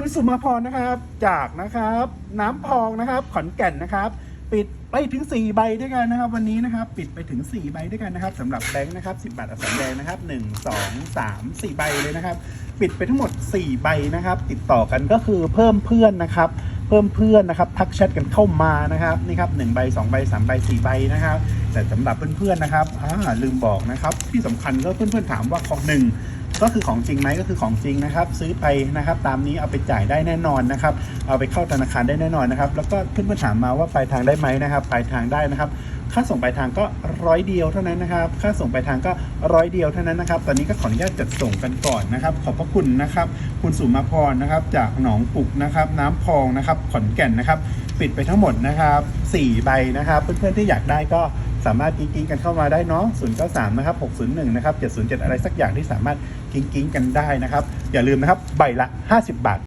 คุณสุมาพรนะครับ จากนะครับ น้ำพองนะครับ ขอนแก่นนะครับ ปิดไปถึง 4 ใบด้วยกันนะครับ วันนี้นะครับ ปิดไปถึง 4 ใบด้วยกันนะครับสำหรับแบงค์นะครับ10 บาทอักษรแดงนะครับ 1 2 3 4 ใบเลยนะครับ ปิดไปทั้งหมด 4 ใบนะครับ ติดต่อกันก็คือเพิ่มเพื่อนนะครับเพิ่มเพื่อนนะครับทักแชทกันเข้ามานะครับนี่ครับหนึ่งใบสองใบสามใบสี่ใบนะครับแต่สำหรับเพื่อนๆนะครับอ่าลืมบอกนะครับที่สำคัญก็เพื่อนๆถามว่าของหนึ่ง ก็คือของจริงไหมก็คือของจริงนะครับ ซื้อไปนะครับ ตามนี้เอาไปจ่ายได้แน่นอนนะครับ เอาไปเข้าธนาคารได้แน่นอนนะครับ แล้วก็เพื่อนๆถามมาว่าปลายทางได้ไหมนะครับปลายทางได้นะครับค่าส่งปลายทางก็ร้อยเดียวเท่านั้นนะครับ ค่าส่งปลายทางก็ร้อยเดียวเท่านั้นนะครับ ตอนนี้ก็ขออนุญาตจัดส่งกันก่อนนะครับ ขอบพระคุณนะครับ คุณสุมาพรนะครับ จากหนองปุกนะครับ น้ำพองนะครับ ขอนแก่นนะครับ ปิดไปทั้งหมดนะครับ4ใบนะครับ เพื่อนๆที่อยากได้ก็ สามารถกิ้งๆกันเข้ามาได้เนาะ093นะครับ601นะครับ707 อะไรสักอย่างที่สามารถกิ้งๆกันได้นะครับ อย่าลืมนะครับใบละ 50 บาท